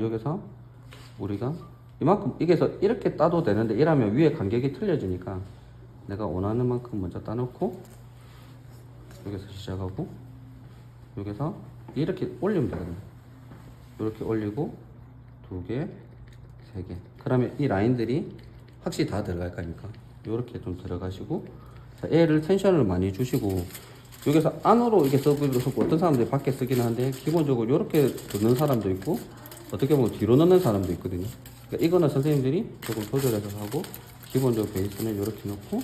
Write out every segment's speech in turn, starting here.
여기서 우리가 이만큼 이게서 이렇게 따도 되는데 이러면 위에 간격이 틀려지니까 내가 원하는 만큼 먼저 따놓고 여기서 시작하고 여기서 이렇게 올리면 되거든요. 이렇게 올리고 두 개, 세 개. 그러면 이 라인들이 확실히 다 들어갈 거니까 이렇게 좀 들어가시고 자, 얘를 텐션을 많이 주시고 여기서 안으로 이게 쓰기도 쓰고 어떤 사람들이 밖에 쓰기는 한데 기본적으로 이렇게 넣는 사람도 있고 어떻게 보면 뒤로 넣는 사람도 있거든요. 그러니까 이거는 선생님들이 조금 조절해서 하고 기본적으로 베이스는 이렇게 놓고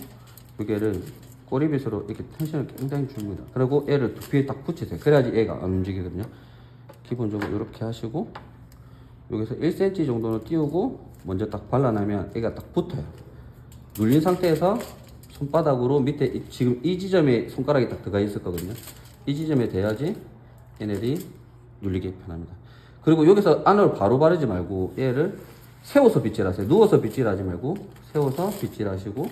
여기를 꼬리빗으로 이렇게 텐션을 굉장히 줍니다. 그리고 얘를 두피에 딱 붙이세요. 그래야지 얘가 안 움직이거든요. 기본적으로 이렇게 하시고 여기서 1cm 정도는 띄우고 먼저 딱 발라내면 얘가 딱 붙어요. 눌린 상태에서 손바닥으로 밑에 이- 지금 이 지점에 손가락이 딱 들어가 있을 거거든요. 이 지점에 대야지 얘네들이 눌리기 편합니다. 그리고 여기서 안을 바로 바르지 말고 얘를 세워서 빗질하세요. 누워서 빗질하지 말고 세워서 빗질하시고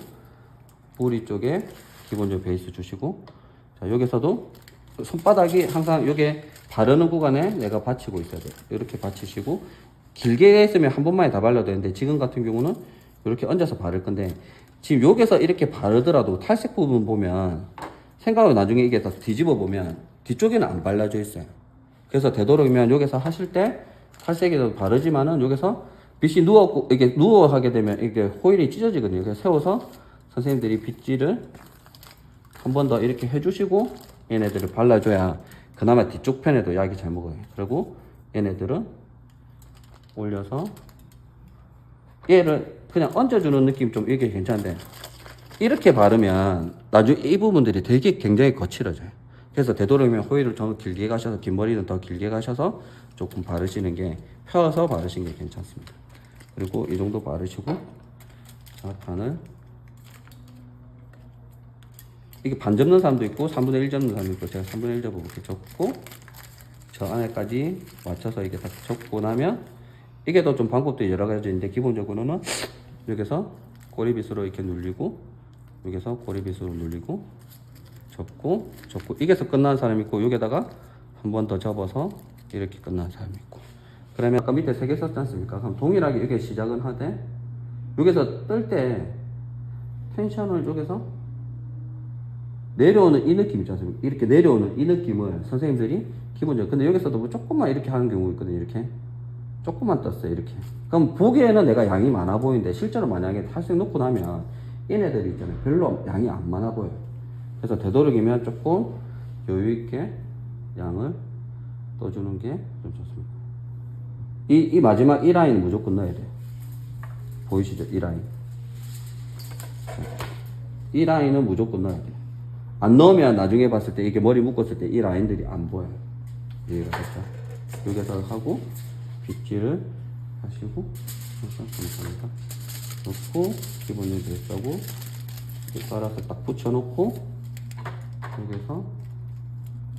뿌리 쪽에 기본적으로 베이스 주시고 자 여기서도 손바닥이 항상 여기에 바르는 구간에 내가 받치고 있어야 돼요. 이렇게 받치시고 길게 했으면 한 번만에 다 발라도 되는데 지금 같은 경우는 이렇게 얹어서 바를 건데 지금 여기서 이렇게 바르더라도 탈색 부분 보면 생각을 나중에 이게 다 뒤집어 보면 뒤쪽에는 안 발라져 있어요. 그래서 되도록이면 여기서 하실 때 탈색에도 바르지만은 여기서 빛이 누워 이게 누워 하게 되면 이게 호일이 찢어지거든요. 그래서 세워서 선생님들이 빗질을 한 번 더 이렇게 해주시고 얘네들을 발라줘야 그나마 뒤쪽 편에도 약이 잘 먹어요. 그리고 얘네들은 올려서 얘를 그냥 얹어주는 느낌 좀 이게 괜찮은데 이렇게 바르면 나중에 이 부분들이 되게 굉장히 거칠어져요. 그래서 되도록이면 호일을 좀 길게 가셔서 긴 머리는 더 길게 가셔서 조금 바르시는 게 펴서 바르시는 게 괜찮습니다. 그리고 이 정도 바르시고 자 반을 이게 반 접는 사람도 있고 3분의 1 접는 사람도 있고 제가 3분의 1 접고 이렇게 접고 저 안에까지 맞춰서 이게 다 접고 나면 이게 더좀 방법도 여러 가지 있는데 기본적으로는 여기서 꼬리빗으로 이렇게 눌리고 여기서 꼬리빗으로 눌리고 접고 접고. 이게서 끝나는 사람이 있고 여기다가 한 번 더 접어서 이렇게 끝나는 사람이 있고. 그러면 아까 밑에 세 개 썼지 않습니까? 그럼 동일하게 이렇게 시작은 하되 여기서 뜰 때 텐션을 여기서 내려오는 이 느낌 있지 않습니까? 이렇게 내려오는 이 느낌을 선생님들이 기본적으로. 근데 여기서도 뭐 조금만 이렇게 하는 경우 있거든요 이렇게. 조금만 떴어요 이렇게. 그럼 보기에는 내가 양이 많아 보이는데 실제로 만약에 탈색 놓고 나면 얘네들이 있잖아요. 별로 양이 안 많아 보여요 그래서 되도록이면 조금 여유 있게 양을 떠주는 게 좀 좋습니다 이, 이 마지막 이 라인 무조건 넣어야 돼요 보이시죠 이 라인 이 라인은 무조건 넣어야 돼요 안 넣으면 나중에 봤을 때 이게 머리 묶었을 때 이 라인들이 안 보여요. 이해가 됐죠? 여기서 하고 빗질을 하시고 감사합니다. 놓고 기본적으로 됐다고 깔아서 딱 붙여놓고 여기서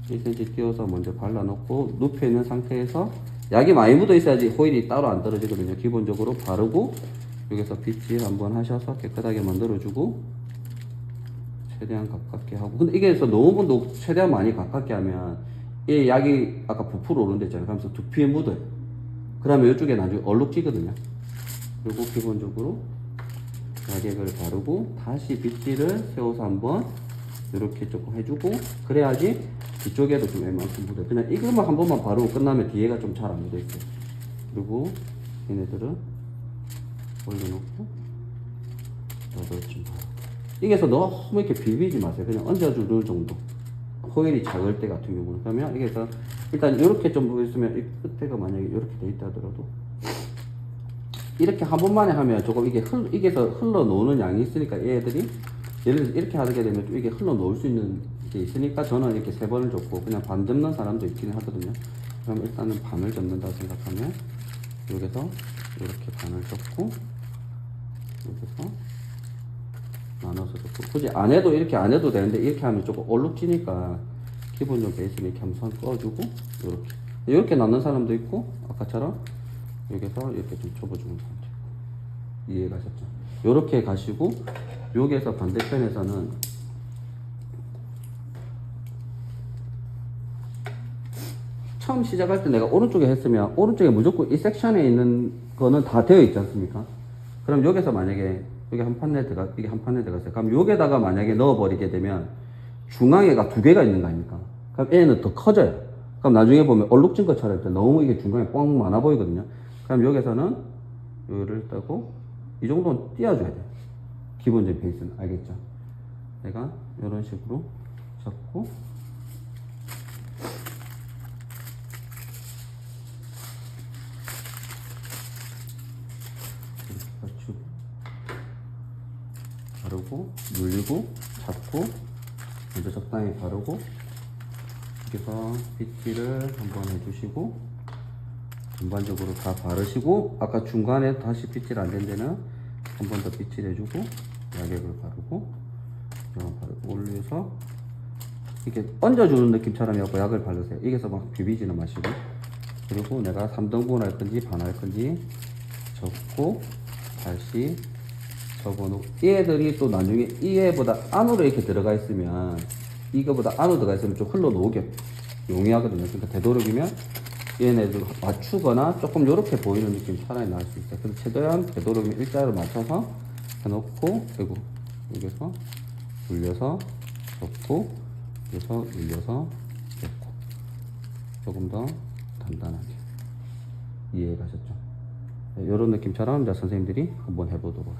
1cm 띄워서 먼저 발라놓고 눕혀 있는 상태에서 약이 많이 묻어 있어야지 호일이 따로 안 떨어지거든요. 기본적으로 바르고 여기서 빗질 한번 하셔서 깨끗하게 만들어주고 최대한 가깝게 하고. 근데 이게 서 너무 최대한 많이 가깝게 하면 이 약이 아까 부풀어 오는 데 있잖아요. 그러면서 두피에 묻어요. 그러면 이쪽에 나중에 얼룩지거든요. 그리고 기본적으로 약액을 바르고 다시 빗질을 세워서 한번 이렇게 조금 해주고 그래야지 뒤쪽에도 좀 웬만큼 묻어요 그냥 이것만 한 번만 바르고 끝나면 뒤에가 좀 잘 안 묻어 있어요 그리고 얘네들은 올려놓고 나도 좀 바르고 이게서 너무 이렇게 비비지 마세요. 그냥 얹어주는 정도. 호일이 작을 때 같은 경우는. 그러면 이게서 일단 이렇게 좀 보였으면 이 끝에가 만약에 이렇게 돼 있다 하더라도 이렇게 한 번만에 하면 조금 이게 흘, 이게서 흘러 놓는 양이 있으니까 얘들이 들어서 이렇게 하게 되면 좀 이게 흘러 놓을 수 있는 게 있으니까 저는 이렇게 세 번을 줬고 그냥 반 접는 사람도 있긴 하거든요. 그럼 일단은 반을 접는다 생각하면 여기서 이렇게 반을 접고 여기서 나눠서 좋고 굳이 안 해도 이렇게 안 해도 되는데 이렇게 하면 조금 얼룩지니까 기본적으로 베이스는 이렇게 한번 선 꺼주고 이렇게 이렇게 넣는 사람도 있고 아까처럼 여기서 이렇게 좀 접어주는 사람도 있고 이해 가셨죠? 이렇게 가시고 여기에서 반대편에서는 처음 시작할 때 내가 오른쪽에 했으면 오른쪽에 무조건 이 섹션에 있는 거는 다 되어 있지 않습니까? 그럼 여기서 만약에 여기 한 판에 들어가 이게 한 판에 들어갔어요. 그럼 여기다가 만약에 넣어버리게 되면 중앙에가 두 개가 있는 거 아닙니까? 그럼 얘는 더 커져요. 그럼 나중에 보면 얼룩진 것처럼 때 너무 이게 중간에 뻥 많아 보이거든요. 그럼 여기서는 요를 따고 이 정도는 띄워줘야 돼. 기본적인 베이스는 알겠죠? 내가 이런 식으로 잡고 맞추고 바르고 눌리고 잡고 먼저 적당히 바르고 여기서 빗질을 한번 해주시고 전반적으로 다 바르시고 아까 중간에 다시 빗질 안 된 데는 한 번 더 빗질 해주고 약액을 바르고 올려서 이렇게 얹어주는 느낌처럼 해갖고 약을 바르세요. 이게서 막 비비지는 마시고. 그리고 내가 3등분 할 건지 반 할 건지 적고 다시 적어놓고 얘들이 또 나중에 이 애보다 안으로 이렇게 들어가 있으면 이거보다 안으로 들어가 있으면 좀 흘러놓게 용이하거든요. 그러니까 되도록이면 얘네들 맞추거나 조금 이렇게 보이는 느낌 차라리 나을 수 있어요. 그래서 최대한 되도록이면 일자로 맞춰서 해놓고 그리고 여기서 눌려서 접고 여기서 눌려서 접고. 조금 더 단단하게. 이해가셨죠? 이런 느낌처럼 이제 선생님들이 한번 해보도록